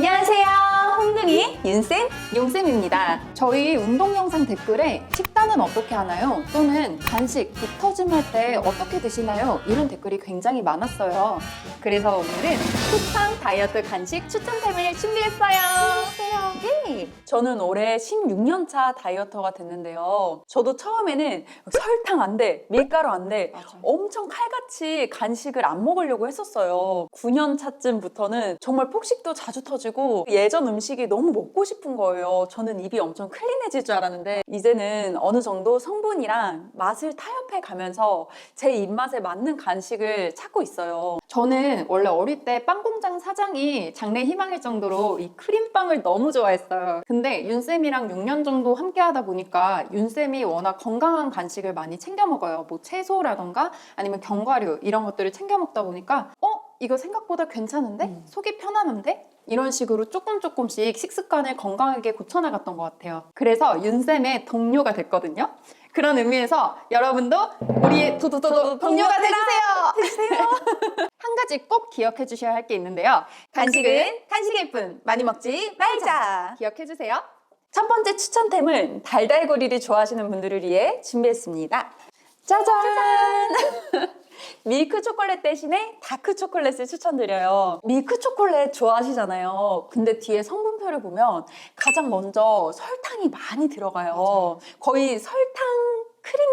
안녕하세요. 홍둥이 윤쌤, 용쌤입니다. 저희 운동 영상 댓글에 식단은 어떻게 하나요? 또는 간식, 빅 터짐 할 때 어떻게 드시나요? 이런 댓글이 굉장히 많았어요. 그래서 오늘은 쿠팡 다이어트 간식 추천 템을 준비했어요. 예. 저는 올해 16년 차 다이어터가 됐는데요. 저도 처음에는 설탕 안 돼, 밀가루 안 돼, 엄청 칼같이 간식을 안 먹으려고 했었어요. 9년 차쯤부터는 정말 폭식도 자주 터지고 예전 음식이 너무 먹고 싶은 거예요. 저는 입이 엄청 클린해질 줄 알았는데 이제는 어느 정도 성분이랑 맛을 타협해 가면서 제 입맛에 맞는 간식을 찾고 있어요. 저는 원래 어릴 때 빵 공장 사장이 장래 희망일 정도로 이 크림빵을 너무 좋아 했어요. 근데 윤쌤이랑 6년 정도 함께 하다 보니까 윤쌤이 워낙 건강한 간식을 많이 챙겨 먹어요. 뭐 채소라던가 아니면 견과류 이런 것들을 챙겨 먹다 보니까 어? 이거 생각보다 괜찮은데? 음. 속이 편안한데? 이런 식으로 조금 조금씩 식습관을 건강하게 고쳐나갔던 것 같아요. 그래서 윤쌤의 동료가 됐거든요. 그런 의미에서 여러분도 우리의 도도도도 동료가 되주세요. 한 가지 꼭 기억해 주셔야 할 게 있는데요. 간식은 간식일 뿐 많이 먹지 말자. 기억해 주세요. 첫 번째 추천템은 달달고리를 좋아하시는 분들을 위해 준비했습니다. 짜잔! 밀크 초콜릿 대신에 다크 초콜릿을 추천드려요. 밀크 초콜릿 좋아하시잖아요. 근데 뒤에 성분표를 보면 가장 먼저 설탕이 많이 들어가요. 거의 설탕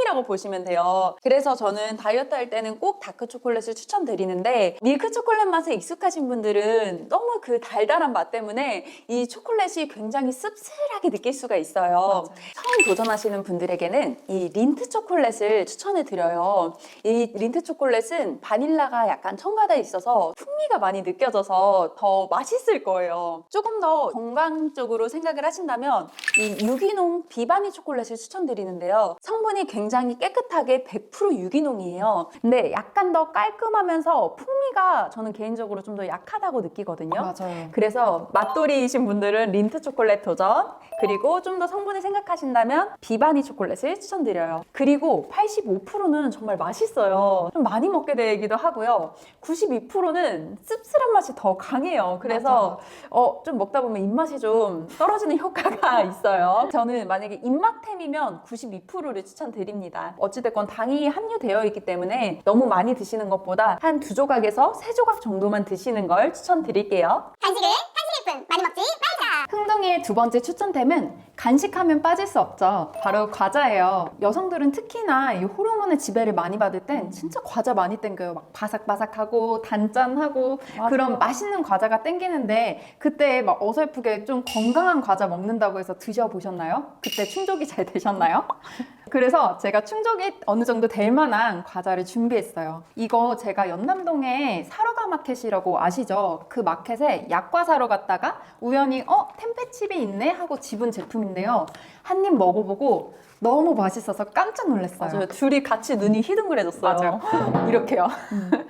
크림이라고 보시면 돼요. 그래서 저는 다이어트 할 때는 꼭 다크 초콜릿을 추천드리는데 밀크 초콜릿 맛에 익숙하신 분들은 너무 그 달달한 맛 때문에 이 초콜릿이 굉장히 씁쓸하게 느낄 수가 있어요. 처음 도전하시는 분들에게는 이 린트 초콜릿을 추천해 드려요. 이 린트 초콜릿은 바닐라가 약간 첨가돼 있어서 풍미가 많이 느껴져서 더 맛있을 거예요. 조금 더 건강 적으로 생각을 하신다면 이 유기농 비바니 초콜릿을 추천드리는데요. 성분이 굉장히 깨끗하게 100% 유기농이에요. 근데 약간 더 깔끔하면서 풍미가 저는 개인적으로 좀 더 약하다고 느끼거든요. 맞아요. 그래서 맛돌이이신 분들은 린트 초콜릿 도전 그리고 좀 더 성분을 생각하신다면 비바니 초콜릿을 추천드려요. 그리고 85%는 정말 맛있어요. 좀 많이 먹게 되기도 하고요. 92%는 씁쓸한 맛이 더 강해요. 그래서 어, 좀 먹다 보면 입맛이 좀 떨어지는 효과가 있어요. 저는 만약에 입맛템이면 92%를 추천드립니다 어찌됐건 당이 함유되어 있기 때문에 너무 많이 드시는 것보다 한 두 조각에서 세 조각 정도만 드시는 걸 추천드릴게요 간식은 간식일 뿐 많이 먹지 말자. 흥둥이의 두 번째 추천템은 간식하면 빠질 수 없죠. 바로 과자예요. 여성들은 특히나 이 호르몬의 지배를 많이 받을 땐 진짜 과자 많이 땡겨요. 막 바삭바삭하고 단짠하고 맞아요. 그런 맛있는 과자가 땡기는데 그때 막 어설프게 좀 건강한 과자 먹는다고 해서 드셔보셨나요? 그때 충족이 잘 되셨나요? 그래서 제가 충족이 어느 정도 될 만한 과자를 준비했어요. 이거 제가 연남동에 사러가 마켓이라고 아시죠? 그 마켓에 약과 사러 갔다가 우연히 어 템페칩이 있네 하고 집은 제품인데요. 한 입 먹어보고 너무 맛있어서 깜짝 놀랐어요. 맞아요. 둘이 같이 눈이 희둥그레졌어요. 맞아요. 이렇게요.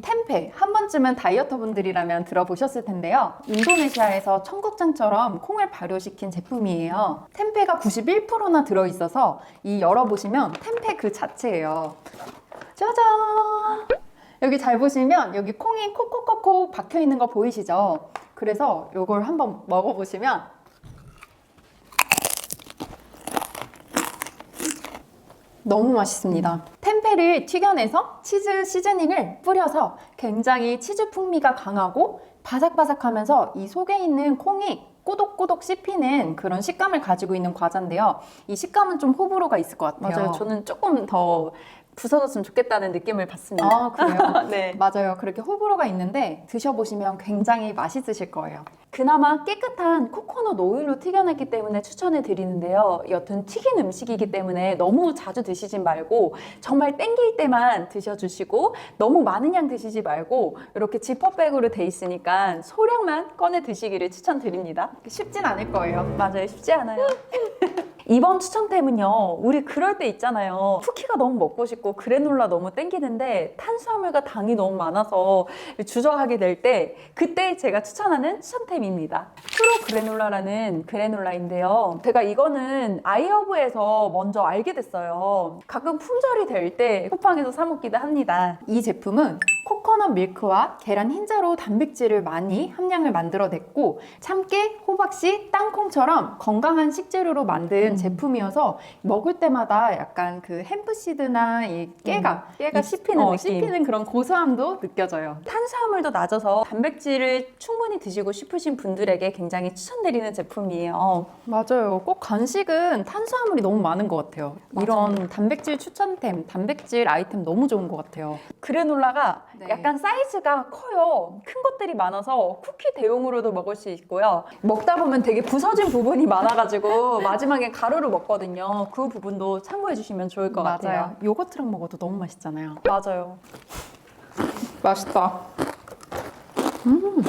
템페 한 번쯤은 다이어터 분들이라면 들어보셨을 텐데요. 인도네시아에서 청국장처럼 콩을 발효시킨 제품이에요. 템페가 91%나 들어있어서 이 열어보시면 템페 그 자체예요. 짜잔! 여기 잘 보시면 여기 콩이 콕콕콕콕 박혀 있는 거 보이시죠? 그래서 이걸 한번 먹어보시면 너무 맛있습니다. 템페를 튀겨내서 치즈 시즈닝을 뿌려서 굉장히 치즈 풍미가 강하고 바삭바삭하면서 이 속에 있는 콩이 꼬독꼬독 씹히는 그런 식감을 가지고 있는 과자인데요. 이 식감은 좀 호불호가 있을 것 같아요. 맞아요. 저는 조금 더 부서졌으면 좋겠다는 느낌을 받습니다. 아, 그래요? 네. 맞아요. 그렇게 호불호가 있는데 드셔보시면 굉장히 맛있으실 거예요. 그나마 깨끗한 코코넛 오일로 튀겨냈기 때문에 추천해 드리는데요. 여튼 튀긴 음식이기 때문에 너무 자주 드시지 말고 정말 땡길 때만 드셔주시고 너무 많은 양 드시지 말고 이렇게 지퍼백으로 돼 있으니까 소량만 꺼내 드시기를 추천드립니다. 쉽진 않을 거예요. 맞아요. 쉽지 않아요. 이번 추천템은요, 우리 그럴 때 있잖아요. 쿠키가 너무 먹고 싶고, 그래놀라 너무 땡기는데, 탄수화물과 당이 너무 많아서 주저하게 될 때, 그때 제가 추천하는 추천템입니다. 프로 그래놀라라는 그래놀라인데요. 제가 이거는 아이허브에서 먼저 알게 됐어요. 가끔 품절이 될 때 쿠팡에서 사 먹기도 합니다. 이 제품은 코코넛 밀크와 계란 흰자로 단백질을 많이 함량을 만들어냈고 참깨, 호박씨, 땅콩처럼 건강한 식재료로 만든 제품이어서 먹을 때마다 약간 그 햄프시드나 이 깨가 깨가 이- 씹히는 어, 느낌. 씹히는 그런 고소함도 느껴져요. 탄수화물도 낮아서 단백질을 충분히 드시고 싶으신 분들에게 굉장히 추천드리는 제품이에요. 맞아요. 꼭 간식은 탄수화물이 너무 많은 것 같아요. 이런 단백질 추천템, 단백질 아이템 너무 좋은 것 같아요. 그래놀라가 네. 약간 사이즈가 커요. 큰 것들이 많아서 쿠키 대용으로도 먹을 수 있고요. 먹다 보면 되게 부서진 부분이 많아가지고 마지막에 가루로 먹거든요. 그 부분도 참고해 주시면 좋을 것 같아요. 요거트랑 먹어도 너무 맛있잖아요. 맞아요. 맛있다. 음.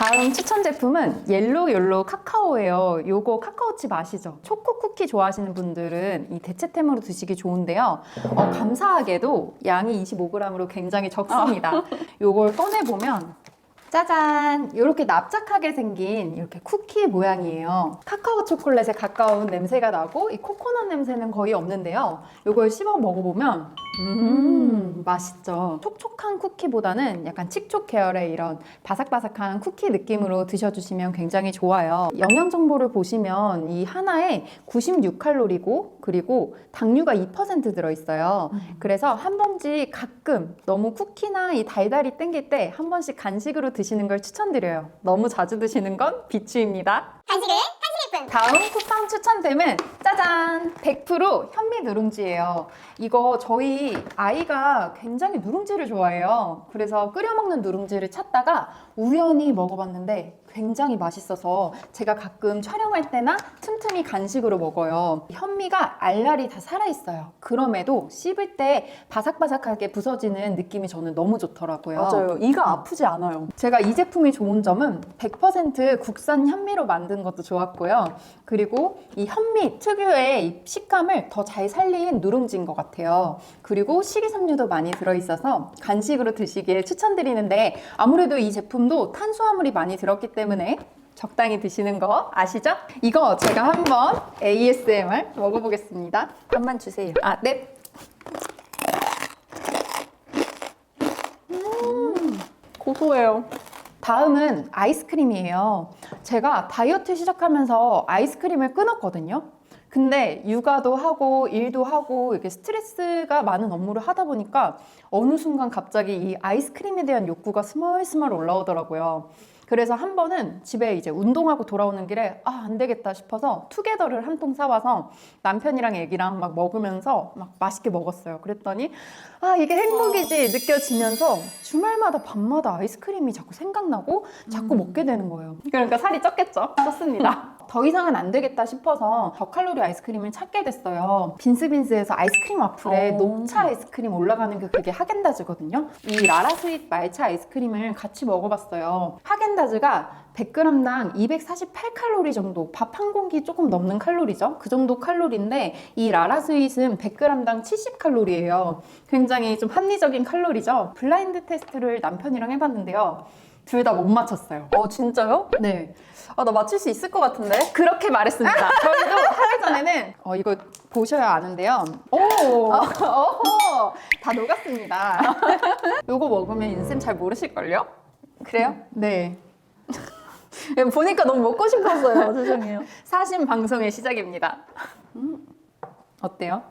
다음 추천 제품은 옐로우 옐로우 카카오예요. 요거 카카오칩 아시죠? 초코 쿠키 좋아하시는 분들은 이 대체템으로 드시기 좋은데요. 어, 감사하게도 양이 25g으로 굉장히 적습니다. 요걸 꺼내 보면 짜잔! 이렇게 납작하게 생긴 이렇게 쿠키 모양이에요. 카카오 초콜릿에 가까운 냄새가 나고 이 코코넛 냄새는 거의 없는데요. 이걸 씹어 먹어보면 음, 맛있죠. 촉촉한 쿠키보다는 약간 칙촉 계열의 이런 바삭바삭한 쿠키 느낌으로 드셔주시면 굉장히 좋아요. 영양 정보를 보시면 이 하나에 96칼로리고 그리고 당류가 2% 들어있어요. 그래서 한 번씩 가끔 너무 쿠키나 이 달달이 땡길 때 한 번씩 간식으로 드 시는 걸 추천드려요. 너무 자주 드시는 건 비추입니다. 간식을 한식일품 다음 쿠팡 추천템은 짜잔! 100% 현미 누룽지예요. 이거 저희 아이가 굉장히 누룽지를 좋아해요. 그래서 끓여 먹는 누룽지를 찾다가 우연히 먹어봤는데 굉장히 맛있어서 제가 가끔 촬영할 때나 틈틈이 간식으로 먹어요. 현미가 알알이 다 살아있어요. 그럼에도 씹을 때 바삭바삭하게 부서지는 느낌이 저는 너무 좋더라고요. 맞아요. 이가 아프지 않아요. 제가 이 제품이 좋은 점은 100% 국산 현미로 만든 것도 좋았고요. 그리고 이 현미 특유의 이 식감을 더 잘 살린 누룽지인 것 같아요. 그리고 식이섬유도 많이 들어있어서 간식으로 드시기에 추천드리는데 아무래도 이 제품 도 탄수화물이 많이 들었기 때문에 적당히 드시는 거 아시죠? 이거 제가 한번 ASMR 먹어보겠습니다. 한번 주세요. 아, 네. 음, 고소해요. 다음은 아이스크림이에요. 제가 다이어트 시작하면서 아이스크림을 끊었거든요. 근데 육아도 하고 일도 하고 이렇게 스트레스가 많은 업무를 하다 보니까 어느 순간 갑자기 이 아이스크림에 대한 욕구가 스멀스멀 올라오더라고요. 그래서 한 번은 집에 이제 운동하고 돌아오는 길에 아, 안 되겠다 싶어서 투게더를 한 통 사와서 남편이랑 애기랑 막 먹으면서 막 맛있게 먹었어요. 그랬더니 아, 이게 행복이지 느껴지면서 주말마다 밤마다 아이스크림이 자꾸 생각나고 자꾸 먹게 되는 거예요. 그러니까 살이 쪘겠죠? 쪘습니다. 더 이상은 안 되겠다 싶어서 저칼로리 아이스크림을 찾게 됐어요. 빈스빈스에서 아이스크림 와플에 어. 녹차 아이스크림 올라가는 게 그게 하겐다즈거든요. 이 라라스윗 말차 아이스크림을 같이 먹어봤어요. 하겐다즈가 100g당 248칼로리 정도, 밥 한 공기 조금 넘는 칼로리죠. 그 정도 칼로리인데 이 라라스윗은 100g당 70칼로리예요. 굉장히 좀 합리적인 칼로리죠. 블라인드 테스트를 남편이랑 해봤는데요. 둘 다 못 맞췄어요. 어, 진짜요? 네. 아, 나 맞출 수 있을 것 같은데? 그렇게 말했습니다. 저희도 하기 전에는 어, 이거 보셔야 아는데요. 오, 어허, 다 녹았습니다. 이거 먹으면 인쌤 잘 모르실걸요? 그래요? 네. 보니까 너무 먹고 싶었어요. 죄송해요. 사심 방송의 시작입니다. 음, 어때요?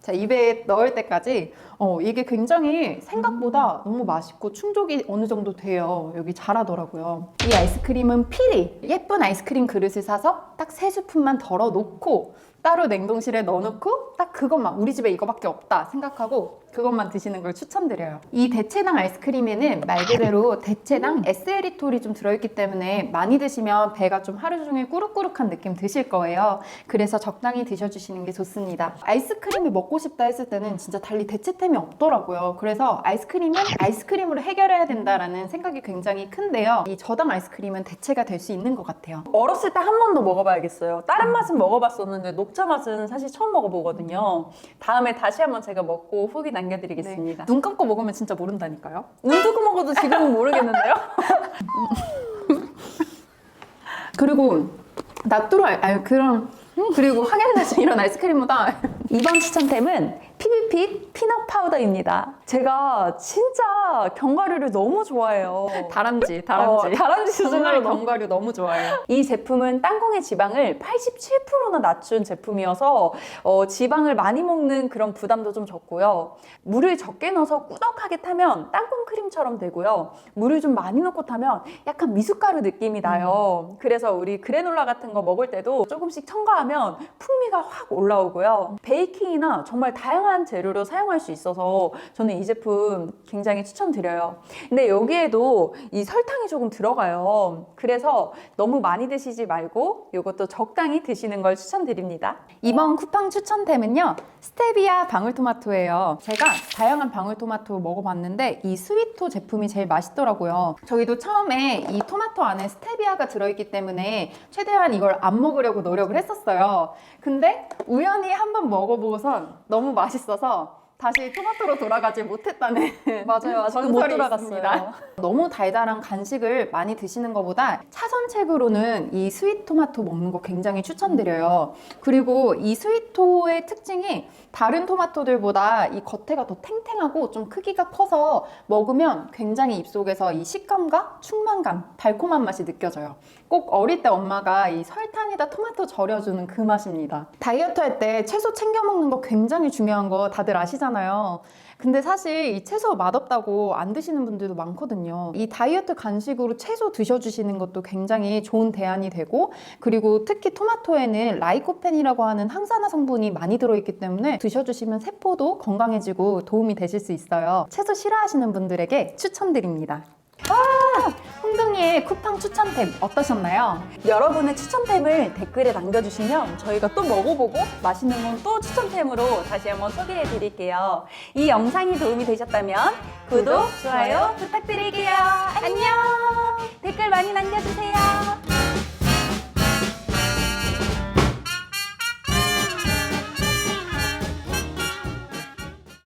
자, 입에 넣을 때까지 어, 이게 굉장히 생각보다 너무 맛있고 충족이 어느 정도 돼요. 여기 잘하더라고요. 이 아이스크림은 필히 예쁜 아이스크림 그릇을 사서 딱 세 스푼만 덜어 놓고 따로 냉동실에 넣어놓고 딱 그것만 우리 집에 이거밖에 없다 생각하고 그것만 드시는 걸 추천드려요. 이 대체당 아이스크림에는 말 그대로 대체당 에스에리톨이 좀 들어있기 때문에 많이 드시면 배가 좀 하루 종일 꾸룩꾸룩한 느낌 드실 거예요. 그래서 적당히 드셔주시는 게 좋습니다. 아이스크림이 먹고 싶다 했을 때는 진짜 달리 대체템이 없더라고요. 그래서 아이스크림은 아이스크림으로 해결해야 된다라는 생각이 굉장히 큰데요. 이 저당 아이스크림은 대체가 될 수 있는 것 같아요. 어렸을 때 한 번도 먹어봐야겠어요. 다른 맛은 먹어봤었는데 녹차 맛은 사실 처음 먹어보거든요. 다음에 다시 한번 제가 먹고 후기 남겨드리겠습니다. 눈 감고 먹으면 진짜 모른다니까요. 눈 뜨고 먹어도 지금은 모르겠는데요? 그리고 나뚜랄 아니 그런 그리고 하겐다즈 이런 아이스크림보다 이번 추천템은 피비핏 피넛 파우더입니다. 제가 진짜 견과류를 너무 좋아해요. 다람쥐 다람쥐 어, 다람쥐 수준으로 견과류 너무 좋아해요. 이 제품은 땅콩의 지방을 87%나 낮춘 제품이어서 어, 지방을 많이 먹는 그런 부담도 좀 적고요. 물을 적게 넣어서 꾸덕하게 타면 땅콩 크림처럼 되고요. 물을 좀 많이 넣고 타면 약간 미숫가루 느낌이 나요. 그래서 우리 그래놀라 같은 거 먹을 때도 조금씩 첨가하면 풍미가 확 올라오고요. 베이킹이나 정말 다양한 재료로 사용할 수 있어서 저는 이 제품 굉장히 추천드려요. 근데 여기에도 이 설탕이 조금 들어가요. 그래서 너무 많이 드시지 말고 이것도 적당히 드시는 걸 추천드립니다. 이번 쿠팡 추천템은요 스테비아 방울토마토예요 제가 다양한 방울토마토 먹어봤는데 이 스위토 제품이 제일 맛있더라고요 저희도 처음에 이 토마토 안에 스테비아가 들어있기 때문에 최대한 이걸 안 먹으려고 노력을 했었어요 근데 우연히 한번 먹어보고선 너무 맛있어서 다시 토마토로 돌아가지 못했다는 맞아요. 아직도 못 전설이 돌아갔어요. 있습니다. 너무 달달한 간식을 많이 드시는 것보다 차선책으로는 이 스윗 토마토 먹는 거 굉장히 추천드려요. 그리고 이 스윗토의 특징이 다른 토마토들보다 이 겉에가 더 탱탱하고 좀 크기가 커서 먹으면 굉장히 입속에서 이 식감과 충만감, 달콤한 맛이 느껴져요. 꼭 어릴 때 엄마가 이 설탕에다 토마토 절여주는 그 맛입니다. 다이어트 할 때 채소 챙겨 먹는 거 굉장히 중요한 거 다들 아시 잖아요. 근데 사실 이 채소 맛없다고 안 드시는 분들도 많거든요. 이 다이어트 간식으로 채소 드셔주시는 것도 굉장히 좋은 대안이 되고, 그리고 특히 토마토에는 라이코펜이라고 하는 항산화 성분이 많이 들어있기 때문에 드셔주시면 세포도 건강해지고 도움이 되실 수 있어요. 채소 싫어하시는 분들에게 추천드립니다. 아! 홍둥이의 쿠팡 추천템 어떠셨나요? 여러분의 추천템을 댓글에 남겨주시면 저희가 또 먹어보고 맛있는 건 또 추천템으로 다시 한번 소개해 드릴게요. 이 영상이 도움이 되셨다면 구독, 좋아요 부탁드릴게요. 안녕! 댓글 많이 남겨주세요.